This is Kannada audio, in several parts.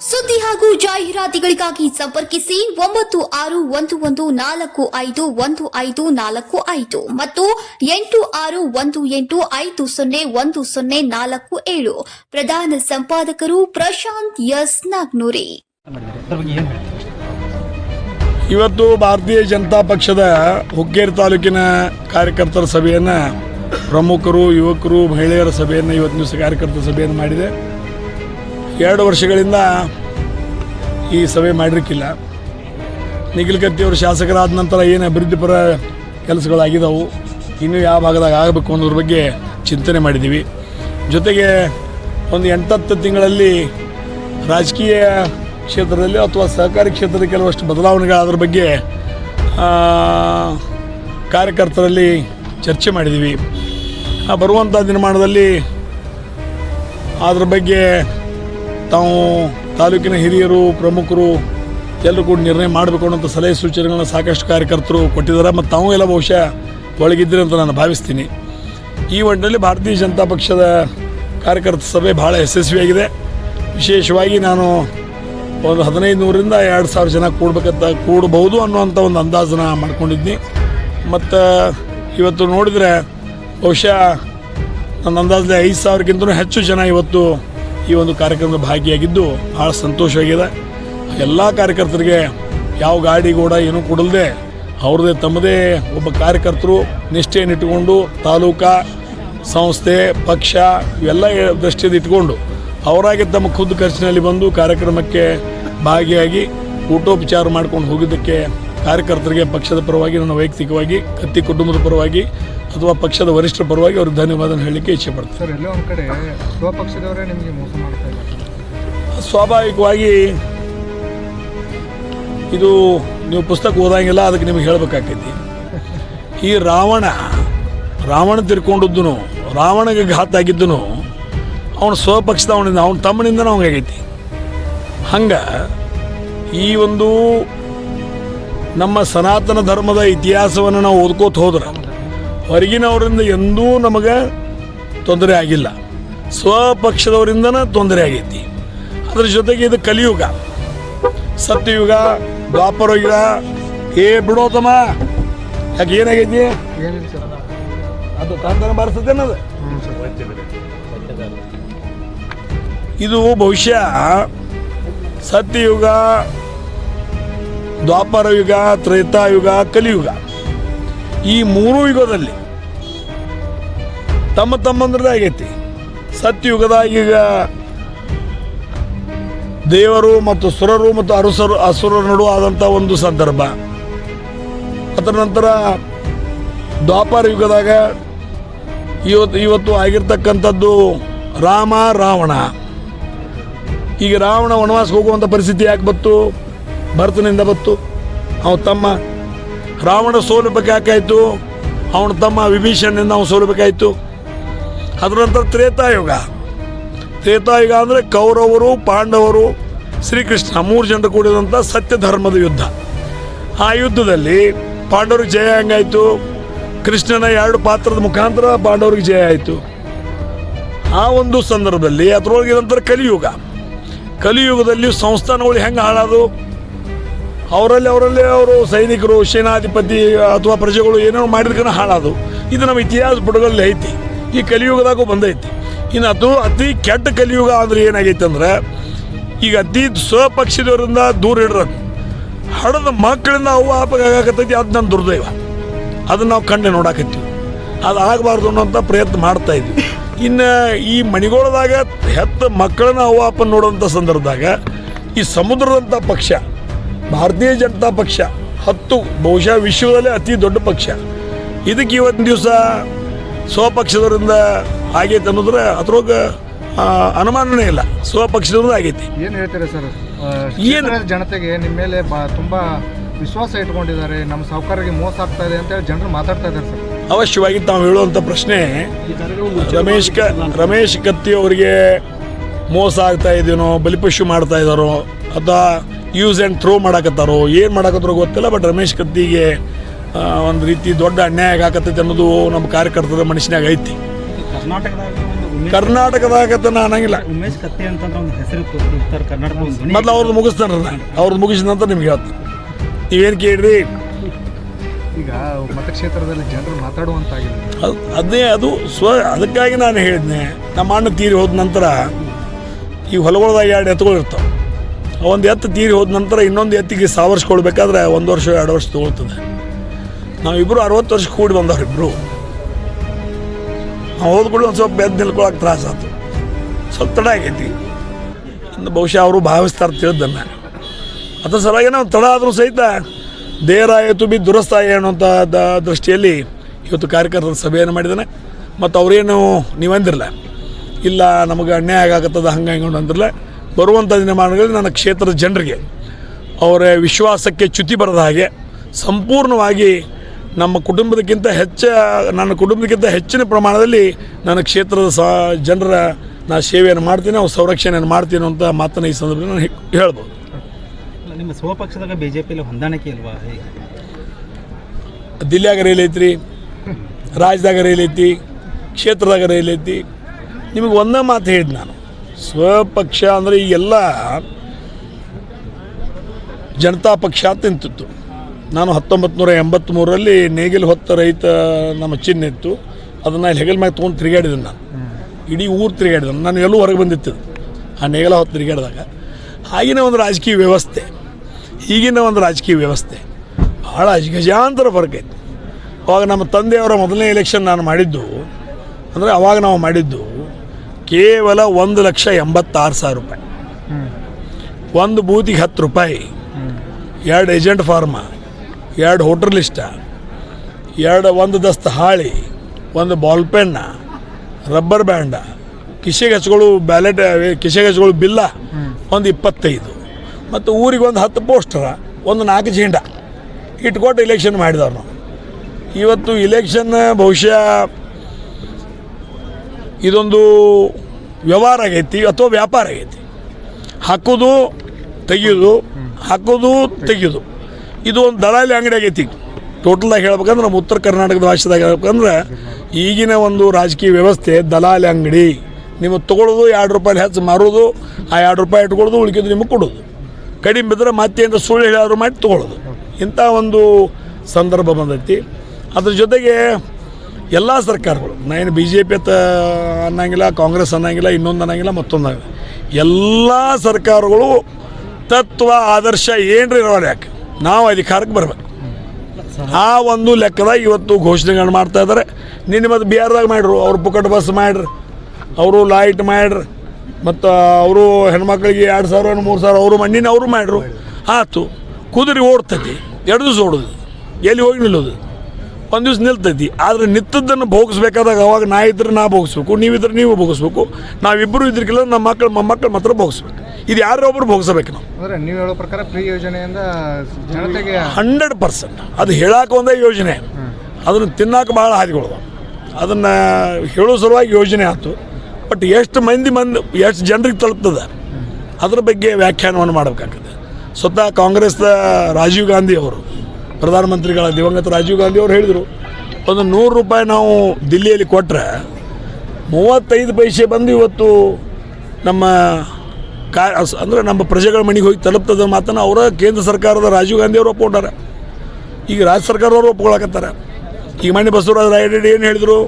ಸುದ್ದಿ ಹಾಗೂ ಜಾಹೀರಾತುಗಳಿಗಾಗಿ ಸಂಪರ್ಕಿಸಿ ಒಂಬತ್ತು ಆರು ಒಂದು ಒಂದು ನಾಲ್ಕು ಐದು ಒಂದು ಐದು ನಾಲ್ಕು ಐದು ಮತ್ತು ಎಂಟು ಆರು ಒಂದು ಎಂಟು ಐದು ಸೊನ್ನೆ ಒಂದು ಸೊನ್ನೆ ನಾಲ್ಕು ಏಳು. ಪ್ರಧಾನ ಸಂಪಾದಕರು ಪ್ರಶಾಂತ್ ಎಸ್ ನಾಗ್ನೂರಿ. ಇವತ್ತು ಭಾರತೀಯ ಜನತಾ ಪಕ್ಷದ ಹುಕ್ಕೇರಿ ತಾಲೂಕಿನ ಕಾರ್ಯಕರ್ತರ ಸಭೆಯನ್ನು ಪ್ರಮುಖರು ಯುವಕರು ಮಹಿಳೆಯರ ಸಭೆಯನ್ನು ಇವತ್ತು ದಿವಸ ಕಾರ್ಯಕರ್ತರ ಸಭೆಯನ್ನು ಮಾಡಿದೆ. ಎರಡು ವರ್ಷಗಳಿಂದ ಈ ಸಭೆ ಮಾಡಿರಕ್ಕಿಲ್ಲ ನಿಖಿಲ್ ಕತ್ತಿಯವರು ಶಾಸಕರಾದ ನಂತರ ಏನು ಅಭಿವೃದ್ಧಿಪರ ಕೆಲಸಗಳಾಗಿದ್ದವು, ಇನ್ನೂ ಯಾವ ಭಾಗದಾಗ ಆಗಬೇಕು ಅನ್ನೋದ್ರ ಬಗ್ಗೆ ಚಿಂತನೆ ಮಾಡಿದ್ದೀವಿ. ಜೊತೆಗೆ ಒಂದು ಎಂಟತ್ತು ತಿಂಗಳಲ್ಲಿ ರಾಜಕೀಯ ಕ್ಷೇತ್ರದಲ್ಲಿ ಅಥವಾ ಸಹಕಾರಿ ಕ್ಷೇತ್ರದಲ್ಲಿ ಕೆಲವಷ್ಟು ಬದಲಾವಣೆಗಳಾದ್ರ ಬಗ್ಗೆ ಕಾರ್ಯಕರ್ತರಲ್ಲಿ ಚರ್ಚೆ ಮಾಡಿದ್ದೀವಿ. ಬರುವಂಥ ದಿನಮಾನದಲ್ಲಿ ಅದ್ರ ಬಗ್ಗೆ ತಾವು ತಾಲೂಕಿನ ಹಿರಿಯರು, ಪ್ರಮುಖರು ಎಲ್ಲರೂ ಕೂಡ ನಿರ್ಣಯ ಮಾಡಬೇಕು ಅನ್ನೋಂಥ ಸಲಹೆ ಸೂಚನೆಗಳನ್ನ ಸಾಕಷ್ಟು ಕಾರ್ಯಕರ್ತರು ಕೊಟ್ಟಿದ್ದಾರೆ. ಮತ್ತು ತಾವು ಎಲ್ಲ ಬಹುಶಃ ಒಳಗಿದ್ದೀರಿ ಅಂತ ನಾನು ಭಾವಿಸ್ತೀನಿ. ಈ ಒಟ್ಟಿನಲ್ಲಿ ಭಾರತೀಯ ಜನತಾ ಪಕ್ಷದ ಕಾರ್ಯಕರ್ತ ಸಭೆ ಭಾಳ ಯಶಸ್ವಿಯಾಗಿದೆ. ವಿಶೇಷವಾಗಿ ನಾನು ಒಂದು ಹದಿನೈದು ನೂರಿಂದ ಎರಡು ಸಾವಿರ ಜನ ಕೂಡಬೇಕಂತ ಕೂಡಬಹುದು ಅನ್ನುವಂಥ ಒಂದು ಅಂದಾಜನ್ನ ಮಾಡ್ಕೊಂಡಿದ್ನಿ. ಮತ್ತು, ಇವತ್ತು ನೋಡಿದರೆ ಬಹುಶಃ ನನ್ನ ಅಂದಾಜಲ್ಲಿ ಐದು ಸಾವಿರಕ್ಕಿಂತಲೂ ಹೆಚ್ಚು ಜನ ಇವತ್ತು ಈ ಒಂದು ಕಾರ್ಯಕ್ರಮದ ಭಾಗಿಯಾಗಿದ್ದು ಭಾಳ ಸಂತೋಷವಾಗಿದೆ. ಎಲ್ಲ ಕಾರ್ಯಕರ್ತರಿಗೆ ಯಾವ ಗಾಡಿ ಕೂಡ ಏನೂ ಕೊಡಲ್ದೆ ಅವ್ರದ್ದೇ ತಮ್ಮದೇ ಒಬ್ಬ ಕಾರ್ಯಕರ್ತರು ನಿಷ್ಠೆಯನ್ನು ಇಟ್ಟುಕೊಂಡು ತಾಲೂಕಾ ಸಂಸ್ಥೆ, ಪಕ್ಷ ಇವೆಲ್ಲ ದೃಷ್ಟಿಯಿಂದ ಇಟ್ಕೊಂಡು ಅವರಾಗೆ ತಮ್ಮ ಖುದ್ದು ಖರ್ಚಿನಲ್ಲಿ ಬಂದು ಕಾರ್ಯಕ್ರಮಕ್ಕೆ ಭಾಗಿಯಾಗಿ ಊಟೋಪಚಾರ ಮಾಡ್ಕೊಂಡು ಹೋಗಿದ್ದಕ್ಕೆ ಕಾರ್ಯಕರ್ತರಿಗೆ ಪಕ್ಷದ ಪರವಾಗಿ, ನನ್ನ ವೈಯಕ್ತಿಕವಾಗಿ, ಕತ್ತಿ ಕುಟುಂಬದ ಪರವಾಗಿ ಅಥವಾ ಪಕ್ಷದ ವರಿಷ್ಠರ ಪರವಾಗಿ ಅವ್ರಿಗೆ ಧನ್ಯವಾದ ಹೇಳಲಿಕ್ಕೆ ಇಚ್ಛೆ ಪಡ್ತಾರೆ ಸ್ವಾಭಾವಿಕವಾಗಿ ಇದು ನೀವು ಪುಸ್ತಕ ಓದಂಗಿಲ್ಲ ಅದಕ್ಕೆ ನಿಮಗೆ ಹೇಳಬೇಕಾಗ್ತೈತಿ. ಈ ರಾವಣ ರಾವಣ ತಿರ್ಕೊಂಡಿದ್ದನು ರಾವಣಗೆ ಘಾತ ಆಗಿದ್ದನು ಅವನು ಸ್ವಪಕ್ಷದ ಅವನಿಂದ ಅವನ ತಮ್ಮನಿಂದನೂ ಅವಂಗಾಗೈತಿ ಹಂಗೆ ಈ ಒಂದು ನಮ್ಮ ಸನಾತನ ಧರ್ಮದ ಇತಿಹಾಸವನ್ನು ನಾವು ಓದ್ಕೋತ ಹೋದ್ರೆ ಹೊರಗಿನವರಿಂದ ಎಂದೂ ನಮಗೆ ತೊಂದರೆ ಆಗಿಲ್ಲ. ಸ್ವಪಕ್ಷದವರಿಂದನೇ ತೊಂದರೆ ಆಗೈತಿ. ಅದ್ರ ಜೊತೆಗೆ ಇದು ಕಲಿಯುಗ. ಸತ್ಯಯುಗ ದ್ವಾಪರ ಯುಗ ಏ ಬಿಡೋತಮ್ಮ. ಯಾಕೆ ಏನಾಗೈತಿ? ಅದು ತಾಂತನ ಬಾರಿಸ್ತೇನದು ಇದು ಬಹುಶಃ ಸತ್ಯಯುಗ ದ್ವಾಪರ ಯುಗ ತ್ರೇತಾಯುಗ, ಕಲಿಯುಗ. ಈ ಮೂರು ಯುಗದಲ್ಲಿ ತಮ್ಮ ತಮ್ಮಂದ್ರದ ಆಗೈತಿ. ಸತ್ಯಯುಗದಾಗ ಈಗ ದೇವರು ಮತ್ತು ಸುರರು ಮತ್ತು ಅರುಸರು ಅಸುರರ ನಡುವ ಆದಂಥ ಒಂದು ಸಂದರ್ಭ. ಅದರ ನಂತರ ದ್ವಾಪರ ಯುಗದಾಗ ಇವತ್ತು ಇವತ್ತು ಆಗಿರ್ತಕ್ಕಂಥದ್ದು ರಾಮ, ರಾವಣ. ಈಗ ರಾವಣ ವನವಾಸಕ್ಕೆ ಹೋಗುವಂಥ ಪರಿಸ್ಥಿತಿ ಯಾಕೆ ಬತ್ತು ಭರತನಿಂದ ಬತ್ತು ಅವ ತಮ್ಮ ರಾವಣ ಸೋಲಬೇಕಾಯ್ತು, ಅವನ ತಮ್ಮ ವಿಭೀಷಣನಿಂದ ಅವನು ಸೋಲಬೇಕಾಯಿತು. ಅದರ ನಂತರ ತ್ರೇತಾಯುಗ. ತ್ರೇತಾಯುಗ ಅಂದರೆ ಕೌರವರು, ಪಾಂಡವರು, ಶ್ರೀಕೃಷ್ಣ ಮೂರು ಜನರು ಕೂಡಿದಂಥ ಸತ್ಯ ಧರ್ಮದ ಯುದ್ಧ. ಆ ಯುದ್ಧದಲ್ಲಿ ಪಾಂಡವರಿಗೆ ಜಯ ಹೆಂಗಾಯಿತು? ಕೃಷ್ಣನ ಎರಡು ಪಾತ್ರದ ಮುಖಾಂತರ ಪಾಂಡವರಿಗೆ ಜಯ ಆಯಿತು. ಆ ಒಂದು ಸಂದರ್ಭದಲ್ಲಿ ಅದರೊಳಗೆ ನಂತರ ಕಲಿಯುಗ. ಕಲಿಯುಗದಲ್ಲಿ ಸಂಸ್ಥಾನಗಳು ಹೆಂಗೆ ಹಾಳಾದು ಅವರಲ್ಲಿ ಅವರಲ್ಲಿ ಅವರು ಸೈನಿಕರು, ಸೇನಾಧಿಪತಿ ಅಥವಾ ಪ್ರಜೆಗಳು ಏನೇನೋ ಮಾಡಿದ್ಕನ ಹಾಳಾದವು. ಇದು ನಮ್ಮ ಇತಿಹಾಸ ಪುಟಗಳಲ್ಲಿ ಐತಿ. ಈ ಕಲಿಯುಗದಾಗೂ ಬಂದೈತಿ. ಇನ್ನು ಅದು ಅತಿ ಕೆಟ್ಟ ಕಲಿಯುಗ ಅಂದ್ರೆ ಏನಾಗೈತೆ ಅಂದ್ರೆ ಈಗ ಅತಿ ಸ್ವಪಕ್ಷದವರಿಂದ ದೂರ ಇಡ್ರದು ಹಡದ ಮಕ್ಕಳಿಂದ ಅವು ಆಪಗಾಗತ್ತೈತಿ ಅದು ನನ್ನ ದುರ್ದೈವ. ಅದನ್ನು ನಾವು ಕಣ್ಣೆ ನೋಡಾಕತ್ತೀವಿ. ಅದು ಆಗಬಾರ್ದು ಅನ್ನೋಂಥ ಪ್ರಯತ್ನ ಮಾಡ್ತಾ ಇದ್ವಿ ಇನ್ನು ಈ ಮಣಿಗೋಳದಾಗ ಹೆತ್ತ ಮಕ್ಕಳನ್ನ ಅವ್ವ ಅಪ್ಪ ನೋಡುವಂಥ ಸಂದರ್ಭದಾಗ ಈ ಸಮುದ್ರದಂಥ ಪಕ್ಷ ಭಾರತೀಯ ಜನತಾ ಪಕ್ಷ ಹತ್ತು ಬಹುಶಃ ವಿಶ್ವದಲ್ಲೇ ಅತಿ ದೊಡ್ಡ ಪಕ್ಷ. ಇದಕ್ಕೆ ಇವತ್ತಿನ ದಿವಸ ಸ್ವಪಕ್ಷದವರಿಂದ ಆಗೈತೆ ಅನ್ನೋದ್ರೆ ಅದ್ರೊಳಗ ಅನುಮಾನನೇ ಇಲ್ಲ. ಸ್ವಪಕ್ಷದವ್ರದ್ದು ಆಗೈತಿ. ಏನು ಹೇಳ್ತೀರಾ ಸರ್? ಏನು? ಜನತೆಗೆ ನಿಮ್ಮ ಮೇಲೆ ತುಂಬಾ ವಿಶ್ವಾಸ ಇಟ್ಕೊಂಡಿದ್ದಾರೆ. ನಮ್ಮ ಸಾಹುಕಾರರಿಗೆ ಮೋಸ ಆಗ್ತಾ ಇದೆ ಅಂತೇಳಿ ಜನರು ಮಾತಾಡ್ತಾ ಇದ್ದಾರೆ ಸರ್. ಅವಶ್ಯವಾಗಿ ತಾವು ಹೇಳುವಂಥ ಪ್ರಶ್ನೆ ರಮೇಶ್ ಕ ರಮೇಶ್ ಕತ್ತಿ ಅವರಿಗೆ ಮೋಸ ಆಗ್ತಾ ಇದೀನೋ ಬಲಿಪಶು ಮಾಡ್ತಾ ಇದ್ದಾರೋ ಅಥವಾ ಯೂಸ್ ಆ್ಯಂಡ್ ಥ್ರೋ ಮಾಡಾಕತ್ತಾರೋ ಏನು ಮಾಡಾಕತ್ತಾರೋ ಗೊತ್ತಿಲ್ಲ ಬಟ್ ರಮೇಶ್ ಕತ್ತಿಗೆ ಒಂದು ರೀತಿ ದೊಡ್ಡ ಅನ್ಯಾಯ ಆಗಕತ್ತೈತೆ ಅನ್ನೋದು ನಮ್ಮ ಕಾರ್ಯಕರ್ತದ ಮನುಷ್ಯನಾಗ ಐತಿ. ಕರ್ನಾಟಕದಾಗ ಅನ್ನಂಗಿಲ್ಲ. ಉಮೇಶ್ ಕತ್ತಿ ಧ್ವನಿ. ಮೊದಲು ಅವ್ರದ್ದು ಮುಗಿಸ್ತಾರ ಅವ್ರದ್ದು ಮುಗಿಸಿದ ನಂತರ ನಿಮ್ಗೆ ಹೇಳ್ತೀನಿ. ನೀವೇನು ಕೇಳ್ರಿ? ಈಗ ಮತಕ್ಷೇತ್ರದಲ್ಲಿ ಜನರು ಮಾತಾಡುವಂತಾಗಿದೆ. ಅದು ಅದೇ ಅದು ಸ್ವ ಅದಕ್ಕಾಗಿ ನಾನು ಹೇಳಿದ್ನೆ. ನಮ್ಮ ಅಣ್ಣ ತೀರಿ ಹೋದ ನಂತರ ಈ ಹೊಲಗಳದಾಗ ಎರಡು ಎತ್ತುಗಳು ಇರ್ತಾವೆ ಒಂದು ಎತ್ತು ತೀರಿ ಹೋದ ನಂತರ ಇನ್ನೊಂದು ಎತ್ತಿಗೆ ಸಾವರ್ಸ್ಕೊಳ್ಬೇಕಾದ್ರೆ ಒಂದು ವರ್ಷ, ಎರಡು ವರ್ಷ ತೊಗೊಳ್ತದೆ. ನಾವಿಬ್ಬರು ಅರವತ್ತು ವರ್ಷ ಕೂಡಿ ಬಂದವ್ರು ಇಬ್ಬರು ನಾವು ಹೋದ್ಕೊಳ್ಳಿ ಒಂದು ಸ್ವಲ್ಪ ಎದ್ದು ನಿಲ್ಕೊಳಕ್ಕೆ ತ್ರಾಸ ಆಯ್ತು ಸ್ವಲ್ಪ ತಡ ಆಗೈತಿ. ಬಹುಶಃ ಅವರು ಭಾವಿಸ್ತಾರೆ ತಿಳಿದನ್ನ ಅದ್ರ ಸಲುವಾಗಿ ನಾವು ತಡ ಆದರೂ ಸಹಿತ ದೇರಾಯಿತು ಬಿ ದುರಸ್ತಾಯ ಅನ್ನುವಂಥ ದೃಷ್ಟಿಯಲ್ಲಿ ಇವತ್ತು ಕಾರ್ಯಕರ್ತರ ಸಭೆಯನ್ನು ಮಾಡಿದ್ದಾನೆ. ಮತ್ತು ಅವರೇನು ನೀವಂದಿರಲ್ಲ ಇಲ್ಲ, ನಮಗೆ ಅನ್ಯಾಯ ಆಗಾಕತ್ತದ ಹಂಗೆ ಹಂಗೆ ಅಂದಿರಲ್ಲ ಬರುವಂಥ ದಿನಮಾನಗಳಲ್ಲಿ ನನ್ನ ಕ್ಷೇತ್ರದ ಜನರಿಗೆ ಅವರ ವಿಶ್ವಾಸಕ್ಕೆ ಚ್ಯುತಿ ಬರದ ಹಾಗೆ ಸಂಪೂರ್ಣವಾಗಿ ನಮ್ಮ ಕುಟುಂಬದಕ್ಕಿಂತ ಹೆಚ್ಚ ನನ್ನ ಕುಟುಂಬಕ್ಕಿಂತ ಹೆಚ್ಚಿನ ಪ್ರಮಾಣದಲ್ಲಿ ನನ್ನ ಕ್ಷೇತ್ರದ ಸ ಜನರ ನಾ ಸೇವೆಯನ್ನು ಮಾಡ್ತೀನಿ ಅವ್ರ ಸಂರಕ್ಷಣೆಯನ್ನು ಮಾಡ್ತೀನಿ ಅಂತ ಮಾತನ್ನು ಈ ಸಂದರ್ಭದಲ್ಲಿ ನಾನು ಹೇಳ್ಬೋದು. ನಿಮ್ಮ ಸ್ವಪಕ್ಷದಾಗ ಬಿ ಜೆ ಪಿಲಿ ಹೊಂದಾಣಿಕೆ ಇಲ್ವಾ? ಹೇಗೆ ದಿಲ್ಯಾಗ ರೈಲ್ ಐತ್ರಿ ರಾಜ್ಯದಾಗ ರೈಲ್ ಐತಿ ಕ್ಷೇತ್ರದಾಗ ರೈಲ್ ಐತಿ. ನಿಮಗೆ ಒಂದೇ ಮಾತು ಹೇಳಿದ್ ನಾನು. ಸ್ವಪಕ್ಷ ಅಂದರೆ ಈಗೆಲ್ಲ ಜನತಾ ಪಕ್ಷ ತಿಂತಿತ್ತು. ನಾನು ಹತ್ತೊಂಬತ್ತು ನೂರ ಎಂಬತ್ತ್ಮೂರರಲ್ಲಿ ನೇಗಿಲು ಹೊತ್ತ ರೈತ ನಮ್ಮ ಚಿಹ್ನೆ ಇತ್ತು. ಅದನ್ನು ಹೆಗಲ್ ಮ್ಯಾಗ ತೊಗೊಂಡು ತಿರುಗಾಡಿದೆ ನಾನು. ಇಡೀ ಊರು ತಿರುಗಾಡಿದೆ ನಾನು ಎಲ್ಲೂ ಹೊರಗೆ ಬಂದಿತ್ತು ಆ ನೇಗಿಲ ಹೊತ್ತು ತಿರುಗಾಡಿದಾಗ ಆಗಿನ ಒಂದು ರಾಜಕೀಯ ವ್ಯವಸ್ಥೆ, ಈಗಿನ ಒಂದು ರಾಜಕೀಯ ವ್ಯವಸ್ಥೆ ಭಾಳ ಗಜಾಂತರ ಫರ್ಕ್ ಐತಿ. ಅವಾಗ ನಮ್ಮ ತಂದೆಯವರ ಮೊದಲನೇ ಎಲೆಕ್ಷನ್ ನಾನು ಮಾಡಿದ್ದು, ಅಂದರೆ ಅವಾಗ ನಾವು ಮಾಡಿದ್ದು ಕೇವಲ ಒಂದು ಲಕ್ಷ ಎಂಬತ್ತಾರು ಸಾವಿರ ರೂಪಾಯಿ. ಒಂದು ಬೂತಿಗೆ ಹತ್ತು ರೂಪಾಯಿ, ಎರಡು ಏಜೆಂಟ್ ಫಾರ್ಮ, ಎರಡು ಹೋಟೆಲ್ ಲಿಸ್ಟ, ಎರಡು ಒಂದು ದಸ್ತ ಹಾಳಿ, ಒಂದು ಬಾಲ್ ಪೆನ್ನ, ರಬ್ಬರ್ ಬ್ಯಾಂಡ ಹಚ್ಕೊಳ್ಳು ಬ್ಯಾಲೆಟ್ ಹಚ್ಕೊಳ್ಳು ಬಿಲ್ಲ, ಒಂದು ಇಪ್ಪತ್ತೈದು. ಮತ್ತು ಊರಿಗೆ ಒಂದು ಹತ್ತು ಪೋಸ್ಟರ, ಒಂದು ನಾಲ್ಕು ಜೀಂಡ ಇಟ್ಕೊಟ್ಟು ಇಲೆಕ್ಷನ್ ಮಾಡಿದವ್ರು ಇವತ್ತು ಇಲೆಕ್ಷನ್ ಬಹುಶಃ ಇದೊಂದು ವ್ಯವಹಾರ ಆಗೈತಿ ಅಥವಾ ವ್ಯಾಪಾರ ಆಗೈತಿ. ಹಾಕೋದು, ತೆಗಿಯೋದು ಹಾಕೋದು, ತೆಗಿಯೋದು. ಇದು ಒಂದು ದಲಾಲಿ ಅಂಗಡಿ ಆಗೈತಿ. ಟೋಟಲ್ದಾಗ ಹೇಳ್ಬೇಕಂದ್ರೆ ನಮ್ಮ ಉತ್ತರ ಕರ್ನಾಟಕದ ರಾಷ್ಟ್ರದಾಗ ಹೇಳ್ಬೇಕಂದ್ರೆ ಈಗಿನ ಒಂದು ರಾಜಕೀಯ ವ್ಯವಸ್ಥೆ ದಲಾಲಿ ಅಂಗಡಿ. ನಿಮಗೆ ತೊಗೊಳೋದು ಎರಡು ರೂಪಾಯಿ ಹೆಚ್ಚು ಮಾರೋದು, ಆ ಎರಡು ರೂಪಾಯಿ ಇಟ್ಕೊಳ್ಳೋದು ಉಳಿಕಿದ್ದು ನಿಮಗೆ ಕೊಡೋದು. ಕಡಿಮೆ ಬಿದ್ದರೆ ಮತ್ತೆ ಅಂತ ಸುಳ್ಳು ಹೇಳಾದ್ರು ಮಾಡಿ ತೊಗೊಳ್ಳೋದು ಇಂಥ ಒಂದು ಸಂದರ್ಭ ಬಂದೈತಿ. ಅದ್ರ ಜೊತೆಗೆ ಎಲ್ಲ ಸರ್ಕಾರಗಳು. ನಾನು ಬಿ ಜೆ ಪಿ ಅಂತ ಅನ್ನಂಗಿಲ್ಲ, ಕಾಂಗ್ರೆಸ್ ಅನ್ನಂಗಿಲ್ಲ, ಇನ್ನೊಂದು ಅನ್ನಂಗಿಲ್ಲ, ಮತ್ತೊಂದು ಎಲ್ಲ ಸರ್ಕಾರಗಳು ತತ್ವ, ಆದರ್ಶ ಏನ್ರಿ ರೀ ಯಾಕೆ? ನಾವು ಅಧಿಕಾರಕ್ಕೆ ಬರಬೇಕು. ಆ ಒಂದು ಲೆಕ್ಕದಾಗ ಇವತ್ತು ಘೋಷಣೆಗಳು ಮಾಡ್ತಾ ಇದ್ದಾರೆ ನಿನ್ನೆ ಮತ್ತು ಬಿಹಾರದಾಗ ಮಾಡ್ರು, ಅವ್ರು ಪುಕಟ್ ಬಸ್ ಮಾಡ್ರಿ, ಅವರು ಲೈಟ್ ಮಾಡ್ರಿ, ಮತ್ತು ಅವರು ಹೆಣ್ಮಕ್ಳಿಗೆ ಎರಡು ಸಾವಿರ, ಮೂರು ಸಾವಿರ, ಅವರು ಮಣ್ಣಿನ ಅವರು ಮಾಡ್ರು. ಆತು, ಕುದುರೆ ಓಡ್ತೈತಿ ಎರಡು ದಿವಸ ಓಡೋದು, ಎಲ್ಲಿ ಹೋಗಿ ನಿಲ್ಲೋದು? ಒಂದು ದಿವ್ಸ ನಿಲ್ತೈತಿ. ಆದರೆ ನಿತ್ತದ್ದನ್ನು ಭೋಗಿಸ್ಬೇಕಾದಾಗ ಅವಾಗ ನಾ ಇದ್ರೆ ನಾ ಭೋಗಿಸ್ಬೇಕು ನೀವಿದ್ರೆ ನೀವು ಭೋಗಿಸ್ಬೇಕು ನಾವಿಬ್ಬರು ಇದ್ರಿಗಿಲ್ಲ ನಮ್ಮ ಮಕ್ಕಳು ಮೊಮ್ಮಕ್ಕಳು ಮಾತ್ರ ಭೋಗಿಸ್ಬೇಕು. ಇದು ಯಾರೋ ಒಬ್ರು ಭೋಗಿಸ್ಬೇಕು ನಾವು. ಅಂದರೆ ನೀವು ಹೇಳೋ ಪ್ರಕಾರ ಫ್ರೀ ಯೋಜನೆಯಿಂದ ಜನತೆಗೆ ಹಂಡ್ರೆಡ್ ಪರ್ಸೆಂಟ್. ಅದು ಹೇಳಕ್ಕೆ ಒಂದೇ ಯೋಜನೆ. ಅದನ್ನು ತಿನ್ನಾಕ ಭಾಳ ಹಾದಿಗಳು ಅದನ್ನು ಹೇಳೋ ಸಲುವಾಗಿ ಯೋಜನೆ ಆಯ್ತು ಬಟ್ ಎಷ್ಟು ಮಂದಿ ಮಂದಿ ಎಷ್ಟು ಜನರಿಗೆ ತಲುಪ್ತದೆ? ಅದ್ರ ಬಗ್ಗೆ ವ್ಯಾಖ್ಯಾನವನ್ನು ಮಾಡಬೇಕಾಗ್ತದೆ. ಸ್ವತಃ ಕಾಂಗ್ರೆಸ್ದ ರಾಜೀವ್ ಗಾಂಧಿ ಅವರು ಪ್ರಧಾನಮಂತ್ರಿಗಳ ದಿವಂಗತ ರಾಜೀವ್ ಗಾಂಧಿ ಅವರು ಹೇಳಿದರು, ಒಂದು ನೂರು ರೂಪಾಯಿ ನಾವು ದಿಲ್ಲಿಯಲ್ಲಿ ಕೊಟ್ಟರೆ ಮೂವತ್ತೈದು ಪೈಸೆ ಬಂದು ಇವತ್ತು ನಮ್ಮ ಕಾ, ಅಂದರೆ ನಮ್ಮ ಪ್ರಜೆಗಳ ಮನೆಗೆ ಹೋಗಿ ತಲುಪ್ತದ ಮಾತನ್ನು ಅವರ ಕೇಂದ್ರ ಸರ್ಕಾರದ ರಾಜೀವ್ ಗಾಂಧಿ ಅವರು ಒಪ್ಪಿಕೊಂಡಾರೆ ಈಗ ರಾಜ್ಯ ಸರ್ಕಾರದವರು ಒಪ್ಕೊಳಕತ್ತಾರ. ಈಗ ಮನೆ ಬಸವರಾಜ ರಾಯರೆಡ್ಡಿ ಏನು ಹೇಳಿದರು?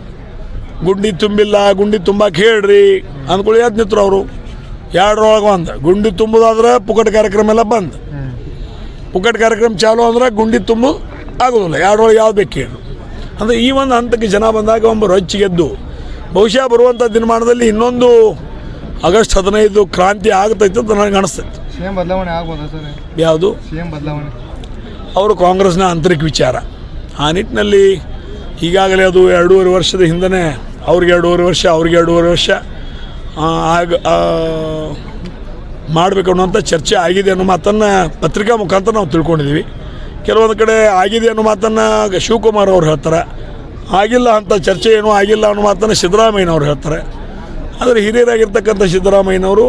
ಗುಂಡಿ ತುಂಬಿಲ್ಲ, ಗುಂಡಿ ತುಂಬಕ್ಕೆ ಹೇಳ್ರಿ ಅಂದ್ಕೊಳ್ಳಿ ಯಾಕೆ ನಿಂತರು ಅವರು. ಎರಡರೊಳಗೆ ಒಂದು ಗುಂಡಿ ತುಂಬುದಾದ್ರೆ ಪುಕಟ್ ಕಾರ್ಯಕ್ರಮ ಎಲ್ಲ ಬಂದು. ಪುಕ್ಕಟ ಕಾರ್ಯಕ್ರಮ ಚಾಲು ಅಂದ್ರೆ ಗುಂಡಿ ತುಂಬು ಆಗೋದಿಲ್ಲ. ಎರಡರೊಳಗೆ ಯಾವ್ದು ಬೇಕು ಏನು ಅಂದರೆ ಈ ಒಂದು ಹಂತಕ್ಕೆ ಜನ ಬಂದಾಗ ಒಬ್ಬ ರೊಚ್ಚಿಗೆದ್ದು ಬಹುಶಃ ಬರುವಂಥ ದಿನಮಾನದಲ್ಲಿ ಇನ್ನೊಂದು ಆಗಸ್ಟ್ ಹದಿನೈದು ಕ್ರಾಂತಿ ಆಗ್ತೈತೆ ಅಂತ ನನಗೆ ಅನಿಸ್ತೈತೆ. ಯಾವುದು? ಅವರು ಕಾಂಗ್ರೆಸ್ನ ಆಂತರಿಕ ವಿಚಾರ. ಆ ನಿಟ್ಟಿನಲ್ಲಿ ಈಗಾಗಲೇ ಅದು ಎರಡೂವರೆ ವರ್ಷದ ಹಿಂದನೇ ಅವ್ರಿಗೆ ಎರಡೂವರೆ ವರ್ಷ ಅವ್ರಿಗೆ ಎರಡೂವರೆ ವರ್ಷ ಆಗ ಮಾಡಬೇಕು ಅನ್ನೋಂಥ ಚರ್ಚೆ ಆಗಿದೆ ಅನ್ನೋ ಮಾತನ್ನು ಪತ್ರಿಕಾ ಮುಖಾಂತರ ನಾವು ತಿಳ್ಕೊಂಡಿದ್ದೀವಿ. ಕೆಲವೊಂದು ಕಡೆ ಆಗಿದೆ ಅನ್ನೋ ಮಾತನ್ನು ಶಿವಕುಮಾರ್ ಅವ್ರು ಹೇಳ್ತಾರೆ. ಆಗಿಲ್ಲ ಅಂತ ಚರ್ಚೆ ಏನೂ ಆಗಿಲ್ಲ ಅನ್ನೋ ಮಾತನ್ನು ಸಿದ್ದರಾಮಯ್ಯನವ್ರು ಹೇಳ್ತಾರೆ. ಆದರೆ ಹಿರಿಯರಾಗಿರ್ತಕ್ಕಂಥ ಸಿದ್ದರಾಮಯ್ಯನವರು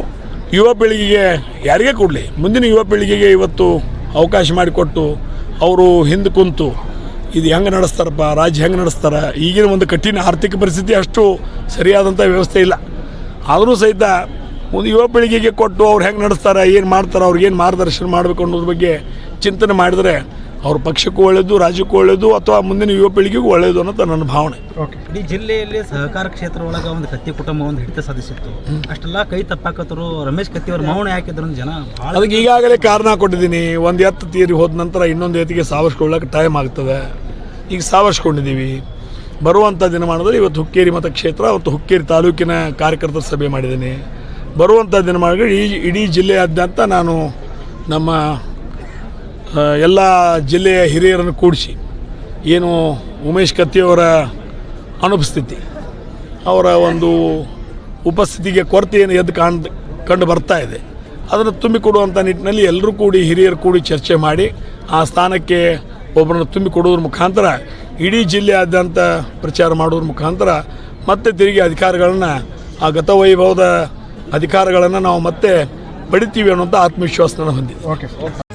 ಯುವ ಪೀಳಿಗೆಗೆ ಯಾರಿಗೇ ಕೊಡಲಿ? ಮುಂದಿನ ಯುವ ಪೀಳಿಗೆಗೆ ಇವತ್ತು ಅವಕಾಶ ಮಾಡಿಕೊಟ್ಟು ಅವರು ಹಿಂದೆ ಕುಂತು ಇದು ಹೆಂಗೆ ನಡೆಸ್ತಾರಪ್ಪ, ರಾಜ್ಯ ಹೆಂಗೆ ನಡೆಸ್ತಾರೆ, ಈಗಿನ ಒಂದು ಕಠಿಣ ಆರ್ಥಿಕ ಪರಿಸ್ಥಿತಿ ಅಷ್ಟು ಸರಿಯಾದಂಥ ವ್ಯವಸ್ಥೆ ಇಲ್ಲ. ಆದರೂ ಸಹಿತ ಒಂದು ಯುವ ಪೀಳಿಗೆಗೆ ಕೊಟ್ಟು ಅವ್ರು ಹೆಂಗೆ ನಡೆಸ್ತಾರೆ ಏನು ಮಾಡ್ತಾರೆ ಅವ್ರಿಗೆ ಏನು ಮಾರ್ಗದರ್ಶನ ಮಾಡಬೇಕು ಅನ್ನೋದ್ರ ಬಗ್ಗೆ ಚಿಂತನೆ ಮಾಡಿದರೆ ಅವ್ರ ಪಕ್ಷಕ್ಕೂ ಒಳ್ಳೆಯದು ರಾಜ್ಯಕ್ಕೂ ಒಳ್ಳೆಯದು ಅಥವಾ ಮುಂದಿನ ಯುವ ಪೀಳಿಗೆಗೂ ಒಳ್ಳೆಯದು ಅನ್ನೋದು ನನ್ನ ಭಾವನೆ. ಓಕೆ ಇಡೀ ಜಿಲ್ಲೆಯಲ್ಲಿ ಸಹಕಾರ ಕ್ಷೇತ್ರ ಒಳಗೆ ಒಂದು ಕತ್ತಿ ಕುಟುಂಬ ಒಂದು ಹಿಡಿತ ಸಾಧಿಸಿತ್ತು. ಅಷ್ಟೆಲ್ಲ ಕೈ ತಪ್ಪಾಕತ್ತರು ರಮೇಶ್ ಕತ್ತಿ ಅವ್ರ ಮೌನ ಹಾಕಿದ್ರು ಜನ ಅದಕ್ಕೆ ಈಗಾಗಲೇ ಕಾರಣ ಕೊಟ್ಟಿದ್ದೀನಿ. ಒಂದು ಎತ್ತು ತೀರಿ ಹೋದ ನಂತರ ಇನ್ನೊಂದು ಎತ್ತಿಗೆ ಸಾವರ್ಸ್ಕೊಳ್ಳೋಕೆ ಟೈಮ್ ಆಗ್ತದೆ. ಈಗ ಸಾವರ್ಸ್ಕೊಂಡಿದ್ದೀವಿ ಬರುವಂಥ ದಿನಮಾನದಲ್ಲಿ ಇವತ್ತು ಹುಕ್ಕೇರಿ ಮತಕ್ಷೇತ್ರ ಅವತ್ತು ಹುಕ್ಕೇರಿ ತಾಲೂಕಿನ ಕಾರ್ಯಕರ್ತರ ಸಭೆ ಮಾಡಿದ್ದೀನಿ. ಬರುವಂಥ ದಿನಮಾನಗಳು ಈ ಇಡೀ ಜಿಲ್ಲೆಯಾದ್ಯಂತ ನಾನು ನಮ್ಮ ಎಲ್ಲ ಜಿಲ್ಲೆಯ ಹಿರಿಯರನ್ನು ಕೂಡಿಸಿ ಏನು ಉಮೇಶ್ ಕತ್ತಿಯವರ ಅನುಪಸ್ಥಿತಿ, ಅವರ ಒಂದು ಉಪಸ್ಥಿತಿಗೆ ಕೊರತೆಯನ್ನು ಎದ್ದು ಕಾಣ್, ಕಂಡು ಬರ್ತಾ ಇದೆ. ಅದನ್ನು ತುಂಬಿಕೊಡುವಂಥ ನಿಟ್ಟಿನಲ್ಲಿ ಎಲ್ಲರೂ ಕೂಡಿ ಹಿರಿಯರು ಕೂಡಿ ಚರ್ಚೆ ಮಾಡಿ ಆ ಸ್ಥಾನಕ್ಕೆ ಒಬ್ಬರನ್ನು ತುಂಬಿಕೊಡೋದ್ರ ಮುಖಾಂತರ, ಇಡೀ ಜಿಲ್ಲೆಯಾದ್ಯಂತ ಪ್ರಚಾರ ಮಾಡುವುದ್ರ ಮುಖಾಂತರ ಮತ್ತೆ ತಿರುಗಿ ಅಧಿಕಾರಗಳನ್ನು ಆ ಗತವೈಭವದ ಅಧಿಕಾರಗಳನ್ನು ನಾವು ಮತ್ತೆ ಪಡಿತೀವಿ ಅನ್ನೋಂಥ ಆತ್ಮವಿಶ್ವಾಸನ ನಾನು ಹೊಂದಿದೆ